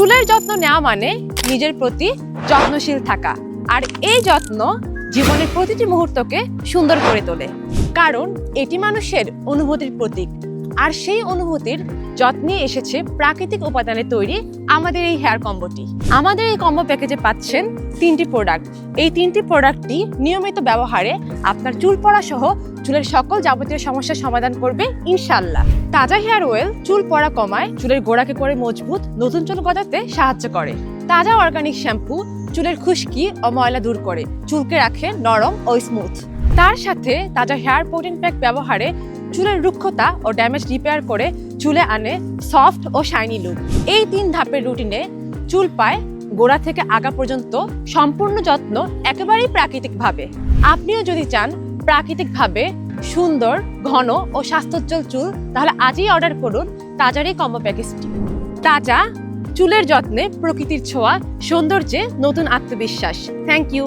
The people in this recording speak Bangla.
চুলের যত্ন নেওয়া মানে নিজের প্রতি যত্নশীল থাকা। আর এই যত্ন জীবনের প্রতিটি মুহূর্তকে সুন্দর করে তোলে। কারণ এটি মানুষের অনুভূতির প্রতীক। আর সেই অনুভূতির যত্নে এসেছে প্রাকৃতিক উপাদানে তৈরি আমাদের এই হেয়ার কম্বোটি আমাদের এই কম্বো প্যাকেজে পাচ্ছেন তিনটি প্রোডাক্ট এই তিনটি প্রোডাক্টটি নিয়মিত ব্যবহারে আপনার চুল পড়া সহ চুলের সকল যাবতীয় সমস্যার সমাধান করবে ইনশাল্লাহ তাজা হেয়ার অয়েল চুল পড়া কমায়, চুলের গোড়াকে করে মজবুত, নতুন চুল গজাতে সাহায্য করে। তাজা অর্গানিক শ্যাম্পু চুলের খুশকি ও ময়লা দূর করে, চুলকে রাখে নরম ও স্মুথ তার সাথে তাজা হেয়ার প্রোটিন প্যাক ব্যবহারে চুলের রুক্ষতা ও ড্যামেজ রিপেয়ার করে চুলে আনে সফট ও শাইনি লুক এই তিন ধাপের রুটিনে চুল পায় গোড়া থেকে আগা পর্যন্ত সম্পূর্ণ যত্ন একেবারেই প্রাকৃতিকভাবে। আপনিও যদি চান প্রাকৃতিকভাবে সুন্দর, ঘন ও স্বাস্থ্যোজ্জ্বল চুল, তাহলে আজই অর্ডার করুন তাজার এই কম্বো প্যাকেজটি তাজা চুলের যত্নে প্রকৃতির ছোঁয়া, সৌন্দর্যে নতুন আত্মবিশ্বাস। Thank you